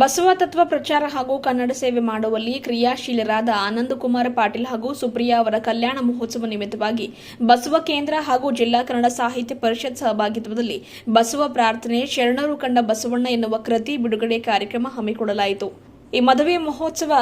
ಬಸವ ತತ್ವ ಪ್ರಚಾರ ಹಾಗೂ ಕನ್ನಡ ಸೇವೆ ಮಾಡುವಲ್ಲಿ ಕ್ರಿಯಾಶೀಲರಾದ ಆನಂದಕುಮಾರ ಪಾಟೀಲ್ ಹಾಗೂ ಸುಪ್ರಿಯಾ ಅವರ ಕಲ್ಯಾಣ ಮಹೋತ್ಸವ ನಿಮಿತ್ತವಾಗಿ ಬಸವ ಕೇಂದ್ರ ಹಾಗೂ ಜಿಲ್ಲಾ ಕನ್ನಡ ಸಾಹಿತ್ಯ ಪರಿಷತ್ ಸಹಭಾಗಿತ್ವದಲ್ಲಿ ಬಸವ ಪ್ರಾರ್ಥನೆ ಶರಣರು ಕಂಡ ಬಸವಣ್ಣ ಎನ್ನುವ ಕೃತಿ ಬಿಡುಗಡೆ ಕಾರ್ಯಕ್ರಮ ಹಮ್ಮಿಕೊಳ್ಳಲಾಯಿತು. ಈ ಮದುವೆ ಮಹೋತ್ಸವ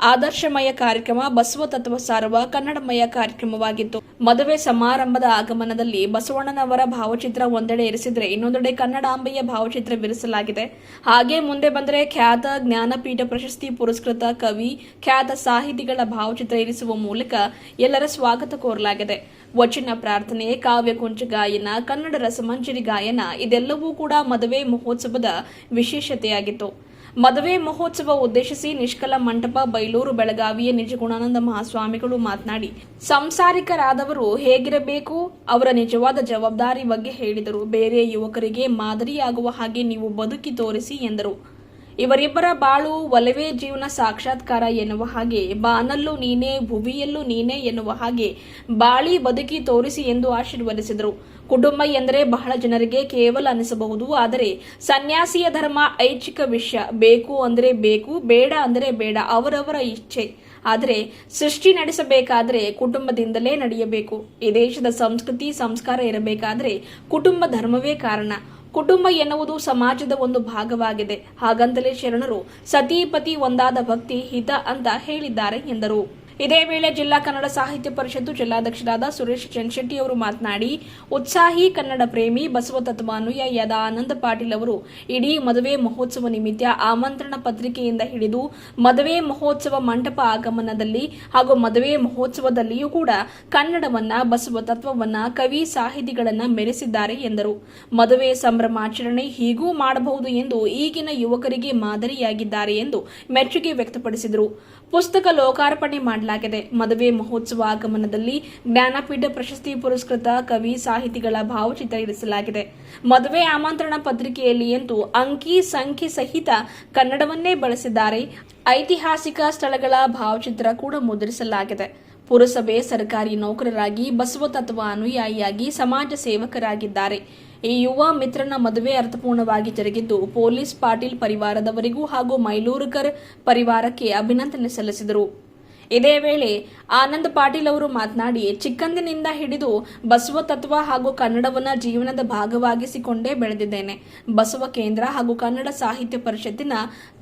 ಆದರ್ಶಮಯ ಕಾರ್ಯಕ್ರಮ, ಬಸವ ತತ್ವ ಸಾರುವ ಕನ್ನಡಮಯ ಕಾರ್ಯಕ್ರಮವಾಗಿತ್ತು. ಮದುವೆ ಸಮಾರಂಭದ ಆಗಮನದಲ್ಲಿ ಬಸವಣ್ಣನವರ ಭಾವಚಿತ್ರ ಒಂದೆಡೆ ಇರಿಸಿದ್ರೆ ಇನ್ನೊಂದೆಡೆ ಕನ್ನಡಾಂಬೆಯ ಭಾವಚಿತ್ರವಿರಿಸಲಾಗಿದೆ ಹಾಗೆ ಮುಂದೆ ಬಂದರೆ ಖ್ಯಾತ ಜ್ಞಾನಪೀಠ ಪ್ರಶಸ್ತಿ ಪುರಸ್ಕೃತ ಕವಿ, ಖ್ಯಾತ ಸಾಹಿತಿಗಳ ಭಾವಚಿತ್ರ ಇರಿಸುವ ಮೂಲಕ ಎಲ್ಲರ ಸ್ವಾಗತ ಕೋರಲಾಗಿದೆ. ವಚನ ಪ್ರಾರ್ಥನೆ, ಕಾವ್ಯ ಕುಂಚ ಗಾಯನ, ಕನ್ನಡ ರಸಮಂಜರಿ ಗಾಯನ, ಇದೆಲ್ಲವೂ ಕೂಡ ಮದುವೆ ಮಹೋತ್ಸವದ ವಿಶೇಷತೆಯಾಗಿತ್ತು. ಮದುವೆ ಮಹೋತ್ಸವ ಉದ್ದೇಶಿಸಿ ನಿಷ್ಕಲ ಮಂಟಪ, ಬೈಲೂರು ಬೆಳಗಾವಿಯ ನಿಜಗುಣಾನಂದ ಮಹಾಸ್ವಾಮಿಗಳು ಮಾತನಾಡಿ, ಸಂಸಾರಿಕರಾದವರು ಹೇಗಿರಬೇಕು? ಅವರ ನಿಜವಾದ ಜವಾಬ್ದಾರಿ ಬಗ್ಗೆ ಹೇಳಿದರು. ಬೇರೆ ಯುವಕರಿಗೆ ಮಾದರಿಯಾಗುವ ಹಾಗೆ ನೀವು ಬದುಕಿ ತೋರಿಸಿ ಎಂದರು. ಇವರಿಬ್ಬರ ಬಾಳು ಒಲವೇ ಜೀವನ ಸಾಕ್ಷಾತ್ಕಾರ ಎನ್ನುವ ಹಾಗೆ, ಬಾನಲ್ಲೂ ನೀನೇ, ಭುವಿಯಲ್ಲೂ ನೀನೇ ಎನ್ನುವ ಹಾಗೆ ಬಾಳಿ ಬದುಕಿ ತೋರಿಸಿ ಎಂದು ಆಶೀರ್ವದಿಸಿದರು. ಕುಟುಂಬ ಎಂದರೆ ಬಹಳ ಜನರಿಗೆ ಕೇವಲ ಅನಿಸಬಹುದು, ಆದರೆ ಸನ್ಯಾಸಿಯ ಧರ್ಮ ಐಚ್ಛಿಕ ವಿಷಯ. ಬೇಕು ಅಂದರೆ ಬೇಕು, ಬೇಡ ಅಂದರೆ ಬೇಡ, ಅವರವರ ಇಚ್ಛೆ. ಆದರೆ ಸೃಷ್ಟಿ ನಡೆಸಬೇಕಾದರೆ ಕುಟುಂಬದಿಂದಲೇ ನಡೆಯಬೇಕು. ಈ ದೇಶದ ಸಂಸ್ಕೃತಿ, ಸಂಸ್ಕಾರ ಇರಬೇಕಾದರೆ ಕುಟುಂಬ ಧರ್ಮವೇ ಕಾರಣ. ಕುಟುಂಬ ಎನ್ನುವುದು ಸಮಾಜದ ಒಂದು ಭಾಗವಾಗಿದೆ. ಹಾಗಂತಲೇ ಶರಣರು ಸತೀಪತಿ ಒಂದಾದ ಭಕ್ತಿ ಹಿತ ಅಂತ ಹೇಳಿದ್ದಾರೆ ಎಂದರು. ಇದೇ ವೇಳೆ ಜಿಲ್ಲಾ ಕನ್ನಡ ಸಾಹಿತ್ಯ ಪರಿಷತ್ತು ಜಿಲ್ಲಾಧ್ಯಕ್ಷರಾದ ಸುರೇಶ್ ಚನ್ಶೆಟ್ಟಿ ಅವರು ಮಾತನಾಡಿ, ಉತ್ಸಾಹಿ ಕನ್ನಡ ಪ್ರೇಮಿ ಬಸವ ತತ್ವಾನುಯಾಯಿಯಾದ ಆನಂದ ಪಾಟೀಲ್ ಅವರು ಇಡೀ ಮದುವೆ ಮಹೋತ್ಸವ ನಿಮಿತ್ತ ಆಮಂತ್ರಣ ಪತ್ರಿಕೆಯಿಂದ ಹಿಡಿದು ಮದುವೆ ಮಹೋತ್ಸವ ಮಂಟಪ ಆಗಮನದಲ್ಲಿ ಹಾಗೂ ಮದುವೆ ಮಹೋತ್ಸವದಲ್ಲಿಯೂ ಕೂಡ ಕನ್ನಡವನ್ನ, ಬಸವ ತತ್ವವನ್ನ, ಕವಿ ಸಾಹಿತಿಗಳನ್ನ ಮೆರೆಸಿದ್ದಾರೆ ಎಂದರು. ಮದುವೆ ಸಂಭ್ರಮಾಚರಣೆ ಹೀಗೂ ಮಾಡಬಹುದು ಎಂದು ಈಗಿನ ಯುವಕರಿಗೆ ಮಾದರಿಯಾಗಿದ್ದಾರೆ ಎಂದು ಮೆಚ್ಚುಗೆ ವ್ಯಕ್ತಪಡಿಸಿದರು. ಪುಸ್ತಕ ಲೋಕಾರ್ಪಣೆ ಮಾಡಲಾಗಿದೆ. ಮದುವೆ ಮಹೋತ್ಸವ ಆಗಮನದಲ್ಲಿ ಜ್ಞಾನಪೀಠ ಪ್ರಶಸ್ತಿ ಪುರಸ್ಕೃತ ಕವಿ ಸಾಹಿತಿಗಳ ಭಾವಚಿತ್ರ ಇರಿಸಲಾಗಿದೆ. ಮದುವೆ ಆಮಂತ್ರಣ ಪತ್ರಿಕೆಯಲ್ಲಿ ಎಂದು ಅಂಕಿ ಸಂಖ್ಯೆ ಸಹಿತ ಕನ್ನಡವನ್ನೇ ಬಳಸಿದ್ದಾರೆ. ಐತಿಹಾಸಿಕ ಸ್ಥಳಗಳ ಭಾವಚಿತ್ರ ಕೂಡ ಮುದ್ರಿಸಲಾಗಿದೆ. ಪುರಸಭೆ ಸರ್ಕಾರಿ ನೌಕರರಾಗಿ ಬಸವ ತತ್ವ ಅನುಯಾಯಿಯಾಗಿ ಸಮಾಜ ಸೇವಕರಾಗಿದ್ದಾರೆ. ಈ ಯುವ ಮಿತ್ರನ ಮದುವೆ ಅರ್ಥಪೂರ್ಣವಾಗಿ ಜರುಗಿದ್ದು, ಪೊಲೀಸ್ ಪಾಟೀಲ್ ಪರಿವಾರದವರಿಗೂ ಹಾಗೂ ಮೈಲೂರುಕರ್ ಪರಿವಾರಕ್ಕೆ ಅಭಿನಂದನೆ ಸಲ್ಲಿಸಿದರು. ಇದೇ ವೇಳೆ ಆನಂದ್ ಪಾಟೀಲ್ ಅವರು ಮಾತನಾಡಿ, ಚಿಕ್ಕಂದಿನಿಂದ ಹಿಡಿದು ಬಸವ ತತ್ವ ಹಾಗೂ ಕನ್ನಡವನ್ನ ಜೀವನದ ಭಾಗವಾಗಿಸಿಕೊಂಡೇ ಬೆಳೆದಿದ್ದೇನೆ. ಬಸವ ಕೇಂದ್ರ ಹಾಗೂ ಕನ್ನಡ ಸಾಹಿತ್ಯ ಪರಿಷತ್ತಿನ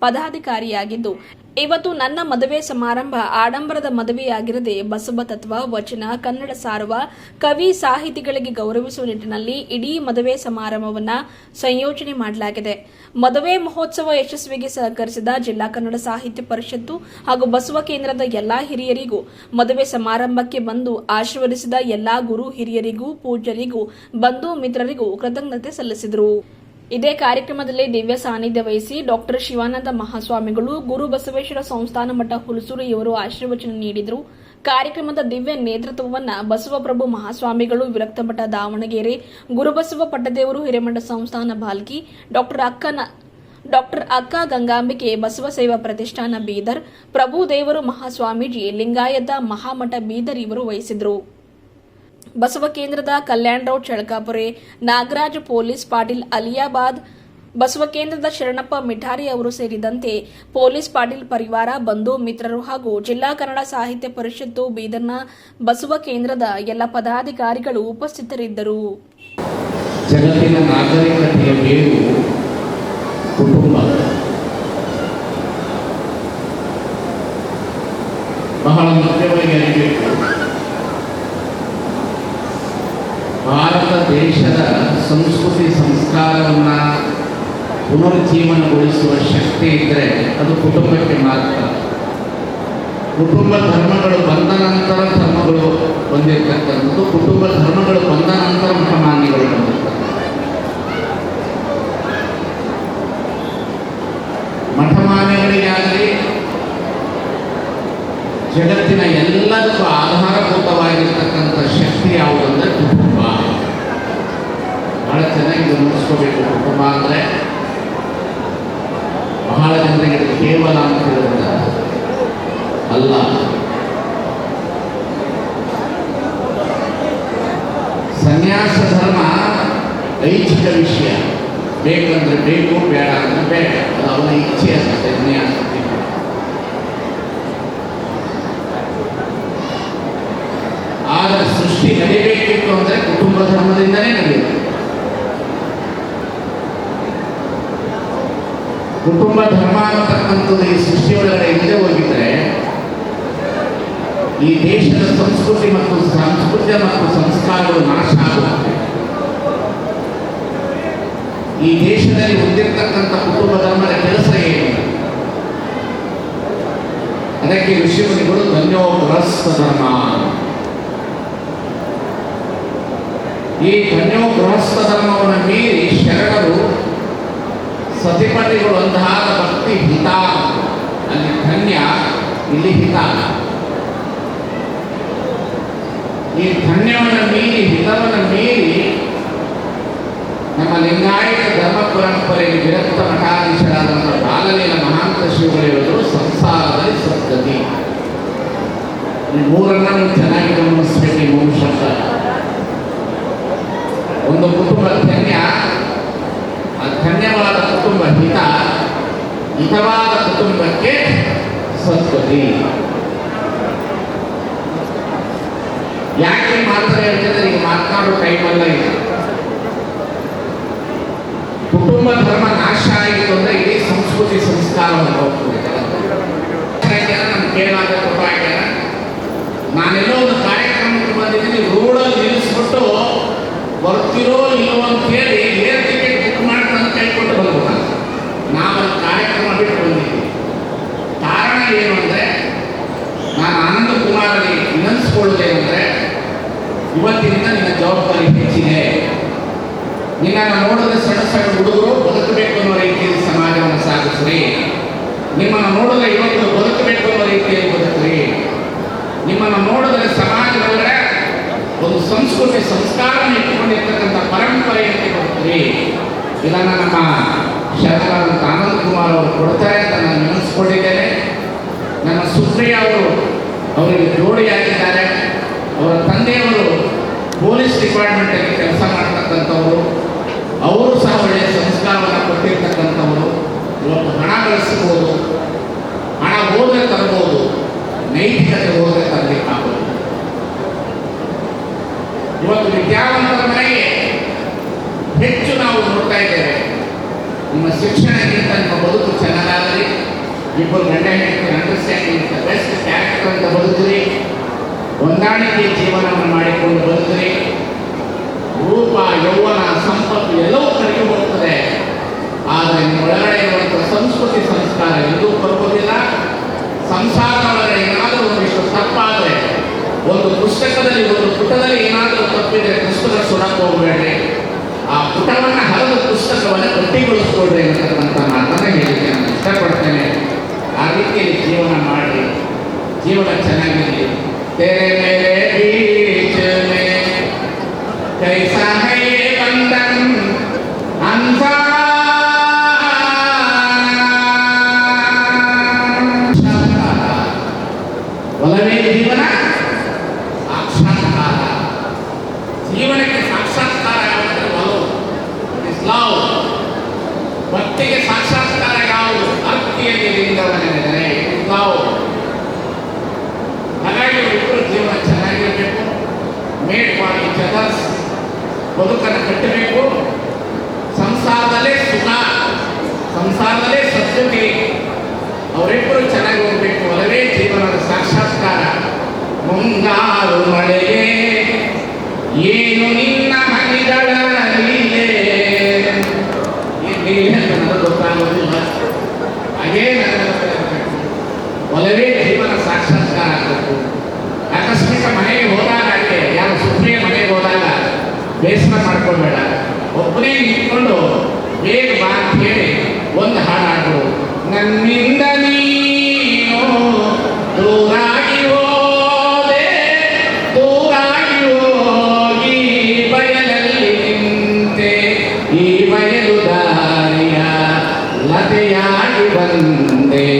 ಪದಾಧಿಕಾರಿಯಾಗಿದ್ದು, ಇವತ್ತು ನನ್ನ ಮದುವೆ ಸಮಾರಂಭ ಆಡಂಬರದ ಮದುವೆಯಾಗಿರದೆ ಬಸವ ತತ್ವ, ವಚನ, ಕನ್ನಡ ಸಾರುವ ಕವಿ ಸಾಹಿತಿಗಳಿಗೆ ಗೌರವಿಸುವ ನಿಟ್ಟಿನಲ್ಲಿ ಇಡೀ ಮದುವೆ ಸಮಾರಂಭವನ್ನ ಸಂಯೋಜನೆ ಮಾಡಲಾಗಿದೆ. ಮದುವೆ ಮಹೋತ್ಸವ ಯಶಸ್ವಿಗೆ ಸಹಕರಿಸಿದ ಜಿಲ್ಲಾ ಕನ್ನಡ ಸಾಹಿತ್ಯ ಪರಿಷತ್ತು ಹಾಗೂ ಬಸವ ಕೇಂದ್ರದ ಎಲ್ಲಾ ಹಿರಿಯರಿಗೂ ಮದುವೆ ಸಮಾರಂಭಕ್ಕೆ ಬಂದು ಆಶೀರ್ವದಿಸಿದ ಎಲ್ಲಾ ಗುರು ಹಿರಿಯರಿಗೂ, ಪೂಜ್ಯರಿಗೂ, ಬಂಧು ಮಿತ್ರರಿಗೂ ಕೃತಜ್ಞತೆ ಸಲ್ಲಿಸಿದರು. ಇದೇ ಕಾರ್ಯಕ್ರಮದಲ್ಲಿ ದಿವ್ಯ ಸಾನ್ನಿಧ್ಯ ವಹಿಸಿ ಡಾಕ್ಟರ್ ಶಿವಾನಂದ ಮಹಾಸ್ವಾಮಿಗಳು, ಗುರು ಬಸವೇಶ್ವರ ಸಂಸ್ಥಾನ ಮಠ ಹುಲಸೂರು ಇವರು ಆಶೀರ್ವಚನ ನೀಡಿದರು. ಕಾರ್ಯಕ್ರಮದ ದಿವ್ಯ ನೇತೃತ್ವವನ್ನ ಬಸವಪ್ರಭು ಮಹಾಸ್ವಾಮಿಗಳು ವಿರಕ್ತಮಠ ದಾವಣಗೆರೆ ಗುರುಬಸವ ಪಟ್ಟದೇವರು ಹಿರೇಮಠ ಸಂಸ್ಥಾನ ಬಾಲ್ಕಿ, ಡಾಕ್ಟರ್ ಅಕ್ಕನ, ಡಾಕ್ಟರ್ ಅಕ್ಕ ಗಂಗಾಂಬಿಕೆ ಬಸವ ಸೇವಾ ಪ್ರತಿಷ್ಠಾನ ಬೀದರ್ ಪ್ರಭುದೇವರು ಮಹಾಸ್ವಾಮೀಜಿ ಲಿಂಗಾಯತ ಮಹಾಮಠ ಬೀದರ್ ಇವರು ವಹಿಸಿದರು. ಬಸವ ಕೇಂದ್ರದ ಕಲ್ಯಾಣರಾವ್ ಚಳಕಾಪುರೆ ನಾಗರಾಜ್ ಪೊಲೀಸ್ ಪಾಟೀಲ್ ಅಲಿಯಾಬಾದ್, ಬಸವ ಕೇಂದ್ರದ ಶರಣಪ್ಪ ಮಿಠಾರಿ ಅವರು ಸೇರಿದಂತೆ ಪೊಲೀಸ್ ಪಾಟೀಲ್ ಪರಿವಾರ, ಬಂಧು ಮಿತ್ರರು ಹಾಗೂ ಜಿಲ್ಲಾ ಕನ್ನಡ ಸಾಹಿತ್ಯ ಪರಿಷತ್ತು ಬೀದರ್ನ ಬಸವ ಕೇಂದ್ರದ ಎಲ್ಲ ಪದಾಧಿಕಾರಿಗಳು ಉಪಸ್ಥಿತರಿದ್ದರು. ಬಹಳ ಮುಖ್ಯವಾಗಿ ಸಂಸ್ಕೃತಿ ಸಂಸ್ಕಾರವನ್ನು ಪುನರುಜ್ಜೀವನಗೊಳಿಸುವ ಶಕ್ತಿ ಇದ್ದರೆ ಅದು ಕುಟುಂಬಕ್ಕೆ ಮಾತ್ರ. ಕುಟುಂಬ ಧರ್ಮಗಳು ಬಂದ ನಂತರ ಧರ್ಮಗಳು ಬಂದಿರತಕ್ಕಂಥದ್ದು. ಕುಟುಂಬ ಧರ್ಮಗಳು ಬಂದ ನಂತರ ಮಠಮಾನ್ಯಗಳು ಬಂದಿರ್ತಕ್ಕಂಥ ಮಠಮಾನ್ಯಗಳಿಗಾಗಲಿ ಜಗತ್ತಿನ ಎಲ್ಲದಕ್ಕೂ ಆಧಾರಭೂತವಾಗಿರ್ತಕ್ಕಂಥ எனக்கு பிரேக்கும் வேடாங்க வேட அது அவ்வளோ இச்சையாக ಸೃಷ್ಟಿ ನಡೀಬೇಕಿತ್ತು ಅಂದರೆ ಕುಟುಂಬ ಧರ್ಮದಿಂದನೇ ಕುಟುಂಬ ಧರ್ಮ ಅನ್ನತಕ್ಕಂಥದ್ದು ಈ ಸೃಷ್ಟಿಯೊಳಗಡೆ ಇಲ್ಲದೆ ಹೋಗಿದ್ರೆ ಈ ದೇಶದ ಸಂಸ್ಕೃತಿ ಮತ್ತು ಸಾಂಸ್ಕೃತ್ಯ ಮತ್ತು ಸಂಸ್ಕಾರಗಳು ನಾಶ ಆಗುತ್ತೆ ಈ ದೇಶದಲ್ಲಿ ಹೊಂದಿರತಕ್ಕಂಥ ಕುಟುಂಬ ಧರ್ಮದ ಕೆಲಸ ಏನು? ಅದಕ್ಕೆ ಋಷಿಮುನಿಗಳು ಧನ್ಯೋ ಗೃಹಸ್ಥ ಧರ್ಮ ಈ ಧನ್ಯೋ ಗೃಹಸ್ಥ ಧರ್ಮವನ್ನು ಮೀರಿ ಶರಣರು ಸತಿಪತಿಗಳು ಅಂತಹ ಭಕ್ತಿ ಹಿತ, ಅಲ್ಲಿ ಧನ್ಯ, ಇಲ್ಲಿ ಹಿತ. ಈ ಧನ್ಯವನ್ನು ಮೀರಿ, ಹಿತವನ್ನು ಮೀರಿ ಲಿಂಗಾಯತ ಧರ್ಮ ಪರಂಪರೆಯಲ್ಲಿ ವಿರಕ್ತ ಮಠಾಧೀಶರಾದಂಥ ಬಾಲಲೀಲ ಮಹಾಂತ ಶ್ರೀಗಳು ಸಂಸಾರದಲ್ಲಿ ಸದ್ಗತಿ. ಮೂರನ್ನ ಚೆನ್ನಾಗಿ ಗಮನಿಸ್ಬೇಕು ಈ ಮೂರು ಶಬ್ದ ಒಂದು ಕುಟುಂಬ ಧನ್ಯ ಧನ್ಯವಾದ ಕುಟುಂಬ ಹಿತ, ಹಿತವಾದ ಕುಟುಂಬಕ್ಕೆ ಸದ್ಗತಿ. ಯಾಕೆ ಮಾತ್ರ ಹೇಳಿದ್ರೆ ಈಗ ಮಾತನಾಡೋ ಟೈಮಲ್ಲ ಇದು. ಕುಟುಂಬ ಧರ್ಮ ನಾಶ ಆಗಿದೆ ಅಂದ್ರೆ ಇಡೀ ಸಂಸ್ಕೃತಿ ಸಂಸ್ಕಾರವನ್ನು ಹೋಗ್ತದೆ ನಾನು ನಾನೆಲ್ಲೋ ಒಂದು ಕಾರ್ಯಕ್ರಮಕ್ಕೆ ಬಂದಿದ್ದೀನಿ ರೋಡಲ್ಲಿ ನಿಲ್ಲಿಸ್ಬಿಟ್ಟು ಬರ್ತಿರೋ ಇಲ್ಲೋ ಅಂತ ಹೇಳಿ ಏರ್ ಟಿಕೆಟ್ ಬುಕ್ ಅಂತ ಕೇಳ್ಕೊಂಡು ನಾವು ನಾವಲ್ಲಿ ಕಾರ್ಯಕ್ರಮ ಬಿಟ್ಟು ಬಂದಿದ್ದೀನಿ ಕಾರಣ ಏನು ಅಂದರೆ, ನಾನು ಆನಂದ ಕುಮಾರಲ್ಲಿ ಅಂದ್ರೆ, ಇವತ್ತಿನಿಂದ ನಿನ್ನ ಜವಾಬ್ದಾರಿ ಹೆಚ್ಚಿದೆ. ನಿನ್ನನ್ನು ನೋಡದ ಸಣ್ಣ ಸಣ್ಣ ಹುಡುಗರು ಬದುಕಬೇಕು ಅನ್ನೋ ರೀತಿಯಲ್ಲಿ ಸಮಾಜವನ್ನು ಸಾಗಿಸ್ರಿ. ನಿಮ್ಮನ್ನು ನೋಡದ ಇವತ್ತು ಬದುಕಬೇಕು ಅನ್ನೋ ರೀತಿಯಲ್ಲಿ ಬದುಕ್ರಿ. ನಿಮ್ಮನ್ನು ನೋಡಿದ್ರೆ ಸಮಾಜದೊಳಗಡೆ ಒಂದು ಸಂಸ್ಕೃತಿ ಸಂಸ್ಕಾರವನ್ನು ಇಟ್ಟುಕೊಂಡಿರ್ತಕ್ಕಂಥ ಪರಂಪರೆಯಂತೆ ಬದುಕ್ರಿ. ಇದನ್ನು ನಮ್ಮ ಶರಣರಾದಂಥ ಆನಂದ್ ಕುಮಾರ್ ಅವರು ಕೊಡ್ತಾರೆ ಅಂತ ನಾನು ನೆನೆಸ್ಕೊಂಡಿದ್ದೇನೆ. ನಮ್ಮ ಸುಪ್ರಿಯ ಅವರು ಅವರಿಗೆ ಜೋಡಿಯಾಗಿದ್ದಾರೆ. ಅವರ ತಂದೆಯವರು ಪೊಲೀಸ್ ಡಿಪಾರ್ಟ್ಮೆಂಟಲ್ಲಿ ಕೆಲಸ ಮಾಡ್ತಕ್ಕಂಥವರು. ಅವರು ಸಹ ಒಳ್ಳೆಯ ಸಂಸ್ಕಾರವನ್ನು ಕೊಟ್ಟಿರ್ತಕ್ಕಂಥವರು ಇವತ್ತು ಹಣ ಗಳಿಸ್ಬೋದು ಹಣ ಹೋದ್ರೆ ತರಬಹುದು ನೈತಿಕತೆ ಹೋದ್ರೆ ತರಲಿಕ್ಕೆ ಆಗೋದು ಇವತ್ತು ವಿದ್ಯಾವಂತರ ಮನೆಗೆ ಹೆಚ್ಚು ನಾವು ನೋಡ್ತಾ ಇದ್ದೇವೆ ನಿಮ್ಮ ಶಿಕ್ಷಣಕ್ಕಿಂತ ನಿಮ್ಮ ಬದುಕು ಚೆನ್ನಾಗಾಗಲಿ ಇಬ್ಬರು ಗಂಡ ಹೆಂಡತಿ ಅಂಡರ್ಸ್ಟ್ಯಾಂಡಿಂಗ್ ಬೆಸ್ಟ್ ಕ್ಯಾರೆಕ್ಟರ್ ಅಂತ ಬದುಕ್ರಿ ಹೊಂದಾಣಿಕೆ ಜೀವನವನ್ನು ಮಾಡಿಕೊಂಡು ಬದುಕ್ರಿ ರೂಪ ಯೌವನ ಸಂಪತ್ತು ಎಲ್ಲವೂ ಕಡಿಮೆ ಹೋಗ್ತದೆ ಆದರೆ ನಿಮ್ಮ ಒಳಗಡೆ ಇರುವಂಥ ಸಂಸ್ಕೃತಿ ಸಂಸ್ಕಾರ ಎಲ್ಲೂ ಬರುವುದಿಲ್ಲ ಸಂಸಾರದೊಳಗೆ ಏನಾದರೂ ಒಂದಿಷ್ಟು ತಪ್ಪಾದರೆ, ಒಂದು ಪುಸ್ತಕದಲ್ಲಿ, ಒಂದು ಪುಟದಲ್ಲಿ ಏನಾದರೂ ತಪ್ಪಿದರೆ ಪುಸ್ತಕ ಸುಡಕ್ಕೆ ಹೋಗಬೇಡಿ ಆ ಪುಟವನ್ನು ಹರಿದ ಪುಸ್ತಕವನ್ನು ಗಟ್ಟಿಗೊಳಿಸ್ಕೊಳ್ರಿ ಅಂತಕ್ಕಂಥ ಮಾತನ್ನು ಹೇಳಿದ್ದೆ ನಾನು ಇಷ್ಟಪಡ್ತೇನೆ. ಆ ರೀತಿಯಲ್ಲಿ ಜೀವನ ಮಾಡಿ ಜೀವನ ಚೆನ್ನಾಗಿರಲಿ. ಮೇಲೆ ಬೇರೆ ಜೀವನಕ್ಕೆ ಸಾಕ್ಷಾತ್ಕಾರ ಯಾವುದು? ಒಲವು ಇಸ್ ಲವ್ ಭಕ್ತಿಗೆ ಸಾಕ್ಷಾತ್ಕಾರ ಯಾವುದು? ಭಕ್ತಿಯಲ್ಲಿ ಲಿಂಗವನೆಂದರೆ ಇಸ್ ಹಾಗಾಗಿ ಇಬ್ಬರು ಜೀವನ ಚೆನ್ನಾಗಿರಬೇಕು. ಮೇಡ್ ಫಾರ್ ಇಚ್ ಅದರ್ಸ್ ಬದುಕನ್ನು ಕಟ್ಟಬೇಕು. ಸಂಸಾರದಲ್ಲೇ ಸುಖ. ಸಂಸಾರದಲ್ಲೇ ಸದ್ಗತಿ ಅವರಿಬ್ಬರು ಚೆನ್ನಾಗಿ ಹೋಗ್ಬೇಕು ಅಲ್ಲವೇ ಜೀವನದ ಸಾಕ್ಷಾತ್ಕಾರ. ಮುಂಗಾರು ಮಳೆಗೆ ಏನು ನಿನ್ನ ಹನಿಗಳ Amen.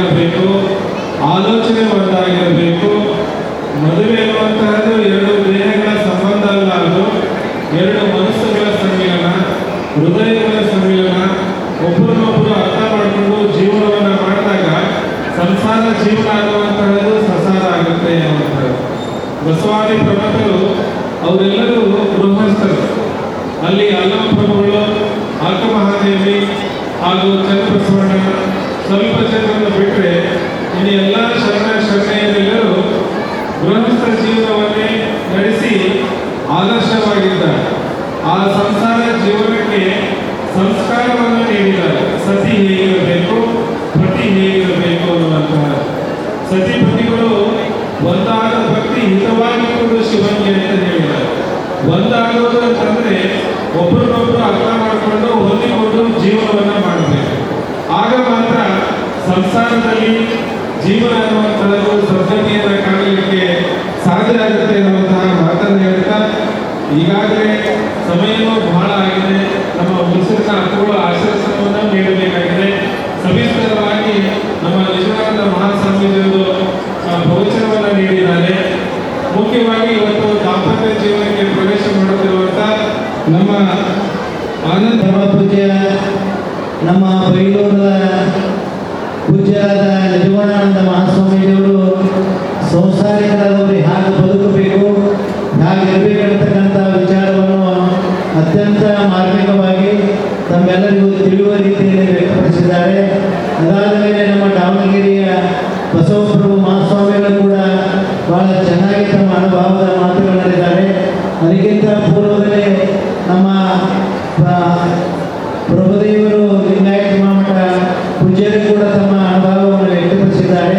ಒಂದಾಗಿರಬೇಕು ಆಲೋಚನೆ ಇರಬೇಕು ಮದುವೆ ಎನ್ನುವಂತಹದ್ದು ಎರಡು ದೇಹಗಳ ಸಂಬಂಧ ಅಲ್ಲ ಅದು ಎರಡು ಮನಸ್ಸುಗಳ ಸಮ್ಮಿಲನ ಹೃದಯಗಳ ಸಮ್ಮಿಲನ ಒಬ್ಬರನ್ನೊಬ್ಬರು ಅರ್ಥ ಮಾಡಿಕೊಂಡು ಜೀವನವನ್ನು ಮಾಡಿದಾಗ, ಸಂಸಾರ ಜೀವನ ಆದರ್ಶವಾಗಿದ್ದಾರೆ. ಆ ಸಂಸಾರ ಜೀವನಕ್ಕೆ ಸಂಸ್ಕಾರವನ್ನು ನೀಡಿದ್ದಾರೆ. ಸತಿ ಹೇಗಿರಬೇಕು? ಪತಿ ಹೇಗಿರಬೇಕು ಅನ್ನುವಂತಹ ಸತಿಪತಿಗಳು ಒಂದಾದ ಭಕ್ತಿ ಹಿತವಾಗಿರುವುದು ಶಿವನಿಗೆ ಅಂತ ಹೇಳಿದ್ದಾರೆ. ಒಂದಾಗುವುದು ಅಂತಂದ್ರೆ ಒಬ್ಬರನ್ನೊಬ್ಬರು ಅರ್ಥ ಮಾಡಿಕೊಂಡು ಹೊಂದಿಕೊಂಡು ಜೀವನವನ್ನ ಮಾಡಬೇಕು. ಆಗ ಮಾತ್ರ ಸಂಸಾರದಲ್ಲಿ ಜೀವನ ಅನ್ನುವಂಥದ್ದು ಸದ್ಗತಿಯನ್ನು ಕಾಣಲಿಕ್ಕೆ ಸಾಧ್ಯ ಆಗುತ್ತೆ ಅನ್ನುವಂತಹ ಮಾತನ್ನು ಹೇಳ್ತಾ ಈಗಾಗಲೇ ಸಮಯವೂ ಬಹಳ ಆಗಿದೆ. ನಮ್ಮ ಉಳಿಸಿದ ಹಕ್ಕುಗಳು ಆಶೀರ್ವಾದವನ್ನು ನೀಡಬೇಕಾಗಿದೆ. ಸವಿಸ್ತರವಾಗಿ ನಮ್ಮ ನಿಜವಾದ ಮಹಾಸ್ವಾಮೀಜಿಯವರು ಪ್ರವಚನವನ್ನು ನೀಡಿದ್ದಾರೆ. ಮುಖ್ಯವಾಗಿ ಇವತ್ತು ದಾಂಪತ್ಯ ಜೀವನಕ್ಕೆ ಪ್ರವೇಶ ಮಾಡುತ್ತಿರುವಂತ ನಮ್ಮ ಆನಂದ ಪೂಜ್ಯ, ನಮ್ಮ ಬೈಲೂರದ ಪೂಜ್ಯರಾದ ನಿಜಗುಣಾನಂದ ಮಹಾಸ್ವಾಮೀಜಿಯವರು ಮೇಲೆ ನಮ್ಮ ದಾವಣಗೆರೆಯ ಬಸವಪ್ರಭು ಮಹಾಸ್ವಾಮಿಗಳು ಕೂಡ ಬಹಳ ಚೆನ್ನಾಗಿ ತಮ್ಮ ಅನುಭವದ ಮಾತುಗಳನ್ನಾಡಿದ್ದಾರೆ ಅದಕ್ಕಿಂತ ಪೂರ್ವದಲ್ಲೇ ನಮ್ಮ ಪ್ರಭುದೇವರು ಲಿಂಗಾಯತ ಮಠ ಪೂಜ್ಯರು ಕೂಡ ತಮ್ಮ ಅನುಭವವನ್ನು ವ್ಯಕ್ತಪಡಿಸಿದ್ದಾರೆ.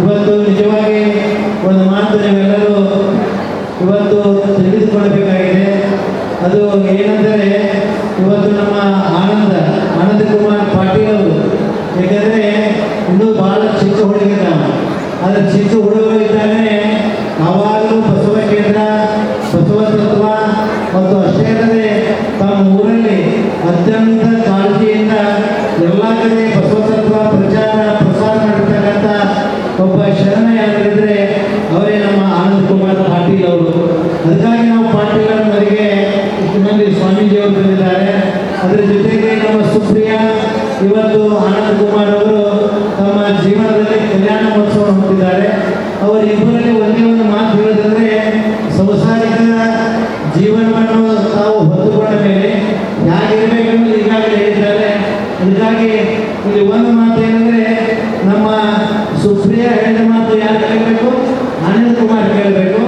ಇವತ್ತು ನಿಜವಾಗಿ ಒಂದು ಮಾತು ನೀವೆಲ್ಲರೂ ಇವತ್ತು ತಿಳಿದುಕೊಳ್ಳಬೇಕಾಗಿದೆ ಅದು ಏನೆಂದರೆ, ಇವತ್ತು ನಮ್ಮ ಆನಂದ ಆನಂದ ಕುಮಾರ್ ಪಾಟೀಲ್ ಅವರು ಯಾಕಂದರೆ ಇನ್ನೂ ಭಾಳ ಚಿಕ್ಕ ಹುಡುಗಿದ್ದಾನೆ ಆದರೆ ಚಿಕ್ಕ ಹುಡುಗರು ಇದ್ದಾನೆ ಯಾವಾಗಲೂ ಬಸವ ಕೇಂದ್ರ ಬಸವ ತತ್ವ ಮತ್ತು ಅಷ್ಟೇ ಅಲ್ಲದೆ ತಮ್ಮ ಊರಲ್ಲಿ ಅತ್ಯಂತ ಕಾಳಜಿಯಿಂದ ಎಲ್ಲ ಕಡೆ ಬಸವ ತತ್ವ ಪ್ರಚಾರ ಪ್ರಸಾರ ಮಾಡಿರ್ತಕ್ಕಂಥ ಒಬ್ಬ ಶರಣ ಯಾರಿದ್ರೆ ಅವರೇ ನಮ್ಮ ಆನಂದ್ ಕುಮಾರ್ ಪಾಟೀಲ್ ಅವರು ಅದಕ್ಕಾಗಿ ನಾವು ಪಾಟೀಲ್ ಅವರಿಗೆ ಇಷ್ಟು ಮಂದಿ ಸ್ವಾಮೀಜಿ ಅವರು ಬಂದಿದ್ದಾರೆ ಅದರ ಜೊತೆಗೆ ನಮ್ಮ ಸುಪ್ರಿಯ ಇವತ್ತು ಆನಂದ್ ಕುಮಾರ್ ಅವರು ತಮ್ಮ ಜೀವನದಲ್ಲಿ ಕಲ್ಯಾಣ ಮಹೋತ್ಸವ ಹೊಂದಿದ್ದಾರೆ ಅವರಿಬ್ಬರಲ್ಲಿ ಒಂದೇ ಒಂದು ಮಾತು ಹೇಳೋದಂದ್ರೆ ಸಂಸಾರಿಕ ಜೀವನವನ್ನು ತಾವು ಹೊಂದಿಕೊಂಡ ಮೇಲೆ ಹೇಗಿರಬೇಕೆಂದು ಈಗಾಗಲೇ ಹೇಳಿದ್ದಾರೆ. ಅದಕ್ಕಾಗಿ ಇಲ್ಲಿ ಒಂದು ಮಾತು ಏನಂದ್ರೆ, ನಮ್ಮ ಸುಪ್ರಿಯ ಹೇಳಿದ ಮಾತು ಯಾರು ಕೇಳಬೇಕು? ಆನಂದ್ ಕುಮಾರ್ ಕೇಳಬೇಕು.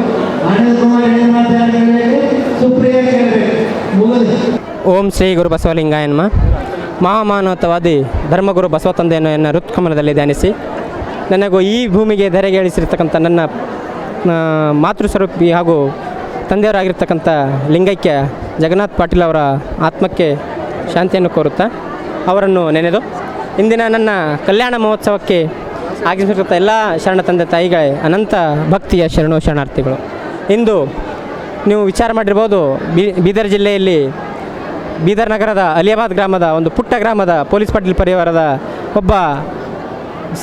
ಅನಿಲ್ ಕುಮಾರ್ ಹೇಳಿದ ಮಾತು ಯಾರು ಕೇಳಬೇಕು? ಸುಪ್ರಿಯ ಕೇಳಬೇಕು. ಓಂ ಶ್ರೀ ಗುರು ಬಸವಲಿಂಗಾಯನ್ಮ ಮಹಾಮಾನವತವಾದಿ ಧರ್ಮಗುರು ಬಸವ ತಂದೆಯನ್ನು ಎನ್ನ ಧ್ಯಾನಿಸಿ, ನನಗೂ ಈ ಭೂಮಿಗೆ ಧರೆಗೇಳಿಸಿರ್ತಕ್ಕಂಥ ನನ್ನ ಮಾತೃಸ್ವರೂಪಿ ಹಾಗೂ ತಂದೆಯವರಾಗಿರ್ತಕ್ಕಂಥ ಲಿಂಗೈಕ್ಯ ಜಗನ್ನಾಥ್ ಪಾಟೀಲ್ ಅವರ ಆತ್ಮಕ್ಕೆ ಶಾಂತಿಯನ್ನು ಕೋರುತ್ತಾ ಅವರನ್ನು ನೆನೆದು ಇಂದಿನ ನನ್ನ ಕಲ್ಯಾಣ ಮಹೋತ್ಸವಕ್ಕೆ ಆಗಮಿಸಿರ್ತಕ್ಕಂಥ ಎಲ್ಲ ಶರಣ ತಂದೆ ತಾಯಿಗಳೇ ಅನಂತ ಭಕ್ತಿಯ ಶರಣು ಶರಣಾರ್ಥಿಗಳು. ಇಂದು ನೀವು ವಿಚಾರ ಮಾಡಿರ್ಬೋದು ಬೀದರ್ ಜಿಲ್ಲೆಯಲ್ಲಿ ಬೀದರ್ ನಗರದ ಅಲಿಯಾಬಾದ್ ಗ್ರಾಮದ ಒಂದು ಪುಟ್ಟ ಗ್ರಾಮದ ಪೊಲೀಸ್ ಪಾಟೀಲ್ ಪರಿವಾರದ ಒಬ್ಬ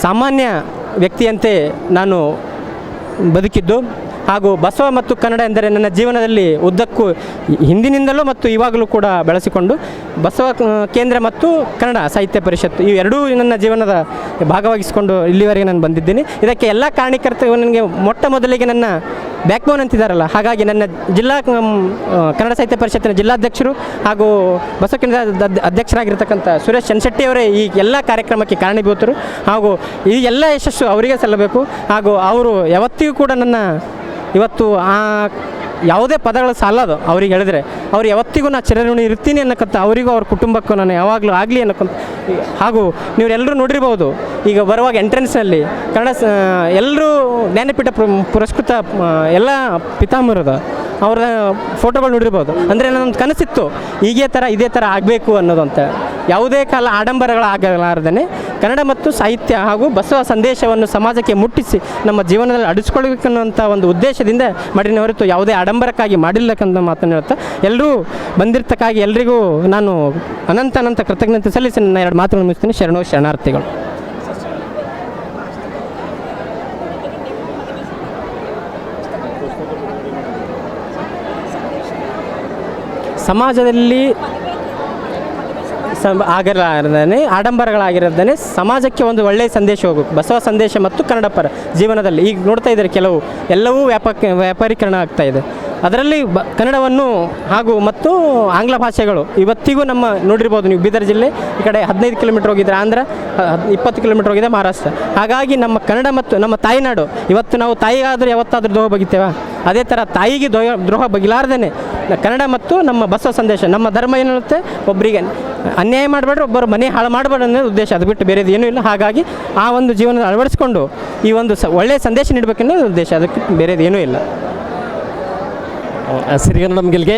ಸಾಮಾನ್ಯ ವ್ಯಕ್ತಿಯಂತೆ ನಾನು ಬದುಕಿದ್ದು. ಹಾಗೂ ಬಸವ ಮತ್ತು ಕನ್ನಡ ಎಂದರೆ ನನ್ನ ಜೀವನದಲ್ಲಿ ಉದ್ದಕ್ಕೂ ಹಿಂದಿನಿಂದಲೂ ಮತ್ತು ಇವಾಗಲೂ ಕೂಡ ಬೆಳೆಸಿಕೊಂಡು ಬಸವ ಕೇಂದ್ರ ಮತ್ತು ಕನ್ನಡ ಸಾಹಿತ್ಯ ಪರಿಷತ್ತು ಈ ಎರಡೂ ನನ್ನ ಜೀವನದ ಭಾಗವಾಗಿಸಿಕೊಂಡು ಇಲ್ಲಿವರೆಗೆ ನಾನು ಬಂದಿದ್ದೀನಿ. ಇದಕ್ಕೆ ಎಲ್ಲ ಕಾರಣೀಕರ್ತರು ನನಗೆ ಮೊಟ್ಟ ಮೊದಲಿಗೆ ನನ್ನ ಬ್ಯಾಕ್ಬೋನ್ ಅಂತಿದ್ದಾರಲ್ಲ, ಹಾಗಾಗಿ ನನ್ನ ಜಿಲ್ಲಾ ಕನ್ನಡ ಸಾಹಿತ್ಯ ಪರಿಷತ್ತಿನ ಜಿಲ್ಲಾಧ್ಯಕ್ಷರು ಹಾಗೂ ಬಸವ ಕೇಂದ್ರ ಅಧ್ಯ- ಅಧ್ಯಕ್ಷರಾಗಿರ್ತಕ್ಕಂಥ ಸುರೇಶ್ ಚನ್ಶೆಟ್ಟಿಯವರೇ ಈ ಎಲ್ಲ ಕಾರ್ಯಕ್ರಮಕ್ಕೆ ಕಾರಣೀಭೂತರು ಹಾಗೂ ಈ ಎಲ್ಲ ಯಶಸ್ಸು ಅವರಿಗೆ ಸಲ್ಲಬೇಕು ಹಾಗೂ ಅವರು ಯಾವತ್ತಿಗೂ ಕೂಡ ನನ್ನ ಇವತ್ತು ಆ ಯಾವುದೇ ಪದಗಳು ಸಾಲದು ಅವ್ರಿಗೆ ಹೇಳಿದ್ರೆ. ಅವ್ರು ಯಾವತ್ತಿಗೂ ನಾನು ಚಿರಋಣಿ ಇರ್ತೀನಿ ಅನ್ನಕ್ಕಂಥ ಅವರಿಗೂ ಅವ್ರ ಕುಟುಂಬಕ್ಕೂ ನಾನು ಯಾವಾಗಲೂ ಆಗಲಿ ಅನ್ನಕ್ಕಂತ ಹಾಗೂ ನೀವೆಲ್ಲರೂ ನೋಡಿರ್ಬೋದು. ಈಗ ಬರುವಾಗ ಎಂಟ್ರೆನ್ಸ್ನಲ್ಲಿ ಕನ್ನಡ ಎಲ್ಲರೂ ಜ್ಞಾನಪೀಠ ಪುರ- ಪುರಸ್ಕೃತ ಎಲ್ಲ ಪಿತಾಮರದ ಅವರ ಫೋಟೋಗಳು ನೋಡಿರ್ಬೋದು. ಅಂದರೆ ನನ್ನೊಂದು ಕನಸಿತ್ತು. ಹೀಗೆ ಥರ ಇದೇ ಥರ ಆಗಬೇಕು ಅನ್ನೋದು ಯಾವುದೇ ಕಾಲ ಆಡಂಬರಗಳು ಆಗಲಾರ್ದೇ ಕನ್ನಡ ಮತ್ತು ಸಾಹಿತ್ಯ ಹಾಗೂ ಬಸವ ಸಂದೇಶವನ್ನು ಸಮಾಜಕ್ಕೆ ಮುಟ್ಟಿಸಿ ನಮ್ಮ ಜೀವನದಲ್ಲಿ ಅಡಿಸ್ಕೊಳ್ಬೇಕನ್ನುವಂಥ ಒಂದು ಉದ್ದೇಶದಿಂದ ಮಾಡಿನ ಹೊರತು ಯಾವುದೇ ಆಡಂಬರಕ್ಕಾಗಿ ಮಾಡಿಲ್ಲಕ್ಕಂತ ಮಾತನ್ನು ಹೇಳ್ತಾ ಎಲ್ಲರೂ ಬಂದಿರ್ತಕ್ಕಾಗಿ ಎಲ್ಲರಿಗೂ ನಾನು ಅನಂತ ಅನಂತ ಕೃತಜ್ಞತೆ ಸಲ್ಲಿಸಿ ನನ್ನ ಎರಡು ಮಾತುಗಳನ್ನು ಮುಗಿಸ್ತೀನಿ. ಶರಣು ಶರಣಾರ್ಥಿಗಳು. ಸಮಾಜದಲ್ಲಿ ಸಂ ಆಗಲಾರದೇ ಆಡಂಬರಗಳಾಗಿರದೇ ಸಮಾಜಕ್ಕೆ ಒಂದು ಒಳ್ಳೆಯ ಸಂದೇಶ ಹೋಗಬೇಕು ಬಸವ ಸಂದೇಶ ಮತ್ತು ಕನ್ನಡ ಪರ ಜೀವನದಲ್ಲಿ. ಈಗ ನೋಡ್ತಾ ಇದ್ದಾರೆ ಕೆಲವು, ಎಲ್ಲವೂ ವ್ಯಾಪಕ ವ್ಯಾಪಾರೀಕರಣ ಆಗ್ತಾ ಇದೆ. ಅದರಲ್ಲಿ ಬ ಕನ್ನಡವನ್ನು ಹಾಗೂ ಮತ್ತು ಆಂಗ್ಲ ಭಾಷೆಗಳು ಇವತ್ತಿಗೂ ನಮ್ಮ ನೋಡಿರ್ಬೋದು ನೀವು ಬೀದರ್ ಜಿಲ್ಲೆ, ಈ ಕಡೆ ಹದಿನೈದು ಕಿಲೋಮೀಟ್ರ್ ಹೋಗಿದ್ರೆ ಆಂಧ್ರ ಇಪ್ಪತ್ತು ಕಿಲೋಮೀಟ್ರ್ ಹೋಗಿದೆ ಮಹಾರಾಷ್ಟ್ರ. ಹಾಗಾಗಿ ನಮ್ಮ ಕನ್ನಡ ಮತ್ತು ನಮ್ಮ ತಾಯಿನಾಡು, ಇವತ್ತು ನಾವು ತಾಯಿಗಾದರೂ ಯಾವತ್ತಾದರೂ ಹೋಗಿತ್ತೇವಾ ಅದೇ ಥರ ತಾಯಿಗೆ ದ್ರೋಹ ದ್ರೋಹ ಬಗಿಲಾರ್ದೇ ಕನ್ನಡ ಮತ್ತು ನಮ್ಮ ಬಸವ ಸಂದೇಶ, ನಮ್ಮ ಧರ್ಮ ಏನು ಹೇಳುತ್ತೆ? ಒಬ್ಬರಿಗೆ ಅನ್ಯಾಯ ಮಾಡಬೇಡ್ರಿ, ಒಬ್ಬರು ಮನೆ ಹಾಳು ಮಾಡಬೇಡ ಅನ್ನೋ ಉದ್ದೇಶ. ಅದು ಬಿಟ್ಟು ಬೇರೆದು ಏನೂ ಇಲ್ಲ. ಹಾಗಾಗಿ ಆ ಒಂದು ಜೀವನ ಅಳವಡಿಸ್ಕೊಂಡು ಈ ಒಂದು ಸ ಒಳ್ಳೆಯ ಸಂದೇಶ ನೀಡಬೇಕನ್ನೋ ಉದ್ದೇಶ. ಅದಕ್ಕೆ ಬೇರೆದು ಏನೂ ಇಲ್ಲ. ಸಿರಿಗನ್ನಡಂ ಗೆಲ್ಗೆ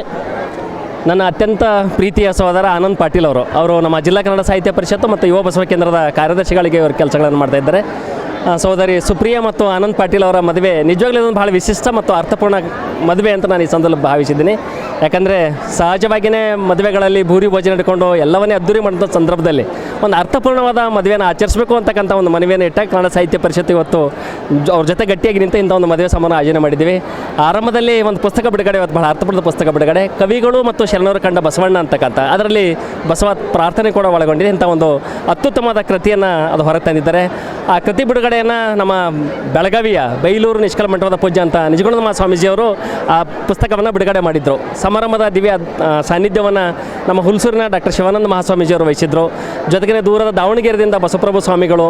ನನ್ನ ಅತ್ಯಂತ ಪ್ರೀತಿಯ ಸಹೋದರ ಆನಂದ್ ಪಾಟೀಲ್ ಅವರು. ಅವರು ನಮ್ಮ ಜಿಲ್ಲಾ ಕನ್ನಡ ಸಾಹಿತ್ಯ ಪರಿಷತ್ತು ಮತ್ತು ಯುವ ಬಸವ ಕೇಂದ್ರದ ಕಾರ್ಯದರ್ಶಿಗಳಿಗೆ ಇವರು ಕೆಲಸಗಳನ್ನು ಮಾಡ್ತಾ ಇದ್ದಾರೆ. ಸಹೋದರಿ ಸುಪ್ರಿಯಾ ಮತ್ತು ಆನಂದ್ ಪಾಟೀಲ್ ಅವರ ಮದುವೆ ನಿಜವಾಗ್ಲೂ ಇದೊಂದು ಭಾಳ ವಿಶಿಷ್ಟ ಮತ್ತು ಅರ್ಥಪೂರ್ಣ ಮದುವೆ ಅಂತ ನಾನು ಈ ಸಂದರ್ಭ ಭಾವಿಸಿದ್ದೀನಿ. ಯಾಕಂದರೆ ಸಹಜವಾಗಿಯೇ ಮದುವೆಗಳಲ್ಲಿ ಭೂರಿ ಭೋಜನ ಇಟ್ಕೊಂಡು ಎಲ್ಲವನ್ನೇ ಅದ್ದೂರಿ ಮಾಡಿದಂಥ ಸಂದರ್ಭದಲ್ಲಿ ಒಂದು ಅರ್ಥಪೂರ್ಣವಾದ ಮದುವೆಯನ್ನು ಆಚರಿಸಬೇಕು ಅಂತಕ್ಕಂಥ ಒಂದು ಮನವಿಯನ್ನು ಇಟ್ಟ ಕನ್ನಡ ಸಾಹಿತ್ಯ ಪರಿಷತ್ತು ಇವತ್ತು ಅವ್ರ ಜೊತೆ ಗಟ್ಟಿಯಾಗಿ ನಿಂತ ಇಂಥ ಒಂದು ಮದುವೆ ಸಮಾನ ಆಯೋಜನೆ ಮಾಡಿದ್ದೀವಿ. ಆರಂಭದಲ್ಲಿ ಒಂದು ಪುಸ್ತಕ ಬಿಡುಗಡೆ, ಇವತ್ತು ಬಹಳ ಅರ್ಥಪೂರ್ಣ ಪುಸ್ತಕ ಬಿಡುಗಡೆ. ಕವಿಗಳು ಮತ್ತು ಶರಣರು ಕಂಡ ಬಸವಣ್ಣ ಅಂತಕ್ಕಂಥ, ಅದರಲ್ಲಿ ಬಸವ ಪ್ರಾರ್ಥನೆ ಕೂಡ ಒಳಗೊಂಡಿದೆ. ಇಂಥ ಒಂದು ಅತ್ಯುತ್ತಮವಾದ ಕೃತಿಯನ್ನು ಅದು ಹೊರಗೆ ತಂದಿದ್ದಾರೆ. ಆ ಕೃತಿ ಬಿಡುಗಡೆಯನ್ನು ನಮ್ಮ ಬೆಳಗಾವಿಯ ಬೈಲೂರು ನಿಷ್ಕಲ ಮಂಟಪದ ಪೂಜ್ಯ ಅಂತ ನಿಜಗುಣದ ಸ್ವಾಮೀಜಿಯವರು ಆ ಪುಸ್ತಕವನ್ನು ಬಿಡುಗಡೆ ಮಾಡಿದರು. ಸಮಾರಂಭದ ದಿವ್ಯ ಸಾನ್ನಿಧ್ಯವನ್ನು ನಮ್ಮ ಹುಲ್ಸೂರಿನ ಡಾಕ್ಟರ್ ಶಿವಾನಂದ ಮಹಾಸ್ವಾಮೀಜಿಯವರು ವಹಿಸಿದ್ರು. ಜೊತೆಗೆ ದೂರದ ದಾವಣಗೆರೆಯಿಂದ ಬಸವಪ್ರಭು ಸ್ವಾಮಿಗಳು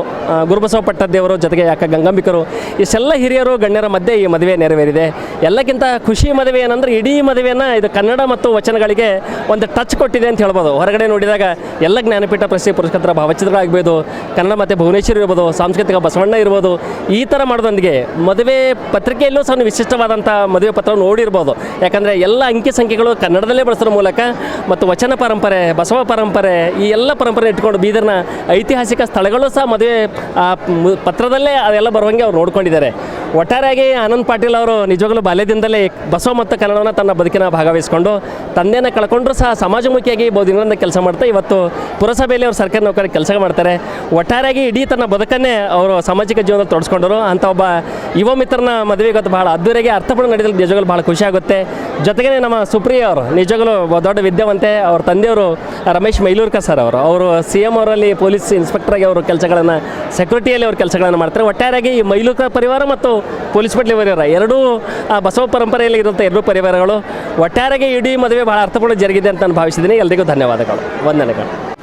ಗುರುಬಸವ ಪಟ್ಟದೇವರು ಜೊತೆಗೆ ಯಾಕ ಗಂಗಾಂಬಿಕರು, ಇಷ್ಟೆಲ್ಲ ಹಿರಿಯರು, ಗಣ್ಯರ ಮಧ್ಯೆ ಈ ಮದುವೆ ನೆರವೇರಿದೆ. ಎಲ್ಲಕ್ಕಿಂತ ಖುಷಿ ಮದುವೆ ಏನಂದ್ರೆ ಇಡೀ ಮದುವೆಯನ್ನು ಇದು ಕನ್ನಡ ಮತ್ತು ವಚನಗಳಿಗೆ ಒಂದು ಟಚ್ ಕೊಟ್ಟಿದೆ ಅಂತ ಹೇಳ್ಬೋದು. ಹೊರಗಡೆ ನೋಡಿದಾಗ ಎಲ್ಲ ಜ್ಞಾನಪೀಠ ಪ್ರಶಸ್ತಿ ಪುರಸ್ಕೃತರ ಭಾವಚಿತ್ರಗಳಾಗ್ಬೋದು ಕನ್ನಡ ಮತ್ತು ಭುವನೇಶ್ವರಿ ಇರ್ಬೋದು, ಸಾಂಸ್ಕೃತಿಕ ಬಸವಣ್ಣ ಇರ್ಬೋದು, ಈ ಥರ ಮಾಡೋದೊಂದಿಗೆ ಮದುವೆ ಪತ್ರಿಕೆಯಲ್ಲೂ ಸಹ ವಿಶಿಷ್ಟವಾದಂಥ ಮದುವೆ ಪತ್ರ ನೋಡಿರ್ಬೋದು. ಯಾಕಂದರೆ ಎಲ್ಲ ಅಂಕಿ ಸಂಖ್ಯೆಗಳು ಕನ್ನಡದಲ್ಲೇ ಬಳಸೋದ್ರ ಮೂಲಕ ಮತ್ತು ವಚನ ಪರಂಪರೆ, ಬಸವ ಪರಂಪರೆ, ಈ ಎಲ್ಲ ಪರಂಪರೆ ಇಟ್ಕೊಂಡು ಬೀದರ್ನ ಐತಿಹಾಸಿಕ ಸ್ಥಳಗಳು ಸಹ ಮದುವೆ ಪತ್ರದಲ್ಲೇ ಅದೆಲ್ಲ ಬರುವಂಗೆ ಅವ್ರು ನೋಡ್ಕೊಂಡಿದ್ದಾರೆ. ಒಟ್ಟಾರೆಯಾಗಿ ಆನಂದ್ ಪಾಟೀಲ್ ಅವರು ನಿಜವಾಗಲೂ ಬಾಲ್ಯದಿಂದಲೇ ಬಸವ ಮತ್ತು ಕನ್ನಡವನ್ನು ತನ್ನ ಬದುಕಿನ ಭಾಗವಹಿಸಿಕೊಂಡು ತಂದೆಯನ್ನು ಕಳ್ಕೊಂಡ್ರೂ ಸಹ ಸಮಾಜಮುಖಿಯಾಗಿ ಬಹುದಿನದಿಂದ ಕೆಲಸ ಮಾಡ್ತಾ ಇವತ್ತು ಪುರಸಭೆಯಲ್ಲಿ ಅವರು ಸರ್ಕಾರಿ ನೌಕರಿ ಕೆಲಸ ಮಾಡ್ತಾರೆ. ಒಟ್ಟಾರೆಯಾಗಿ ಇಡೀ ತನ್ನ ಬದುಕನ್ನೇ ಅವರು ಸಾಮಾಜಿಕ ಜೀವನದಲ್ಲಿ ತೊಡಸ್ಕೊಂಡರು. ಅಂತ ಒಬ್ಬ ಯುವ ಮಿತ್ರನ ಮದುವೆ ಇವತ್ತು ಬಹಳ ಅದ್ದೂರಿಗೆ ಅರ್ಥಪೂರ್ಣ ನಡೆದಲ್ಲಿ ನಿಜಗಳು ಭಾಳ ಖುಷಿಯಾಗುತ್ತೆ ಜೊತೆಗೆ ನಮ್ಮ ಸುಪ್ರಿಯ ಅವರು ನಿಜಗಳು ದೊಡ್ಡ ವಿದ್ಯಾವಂತೆ ಅವ್ರ ತಂದೆಯವರು ರಮೇಶ್ ಮೈಲೂರ್ಕರ್ ಸರ್ ಅವರು. ಅವರು ಸಿ ಎಂ ಅವರಲ್ಲಿ ಪೊಲೀಸ್ ಇನ್ಸ್ಪೆಕ್ಟರಾಗಿ ಅವರು ಕೆಲಸಗಳನ್ನು, ಸೆಕ್ಯೂರಿಟಿಯಲ್ಲಿ ಅವರು ಕೆಲಸಗಳನ್ನು ಮಾಡ್ತಾರೆ. ಒಟ್ಟಾರೆಯಾಗಿ ಈ ಮೈಲೂರ್ಕರ್ ಪರಿವಾರ ಮತ್ತು ಪೊಲೀಸ್ ಪಟ್ಲಿ ಪರಿವಾರ ಎರಡೂ ಆ ಬಸವ ಪರಂಪರೆಯಲ್ಲಿ ಇರುವಂಥ ಎರಡೂ ಪರಿವಾರಗಳು ಒಟ್ಟಾರೆಗೆ ಇಡೀ ಮದುವೆ ಭಾಳ ಅರ್ಥಪೂರ್ಣ ಜರುಗಿದೆ ಅಂತ ನಾನು ಭಾವಿಸಿದ್ದೀನಿ. ಎಲ್ರಿಗೂ ಧನ್ಯವಾದಗಳು. ವಂದನೆಗಳು.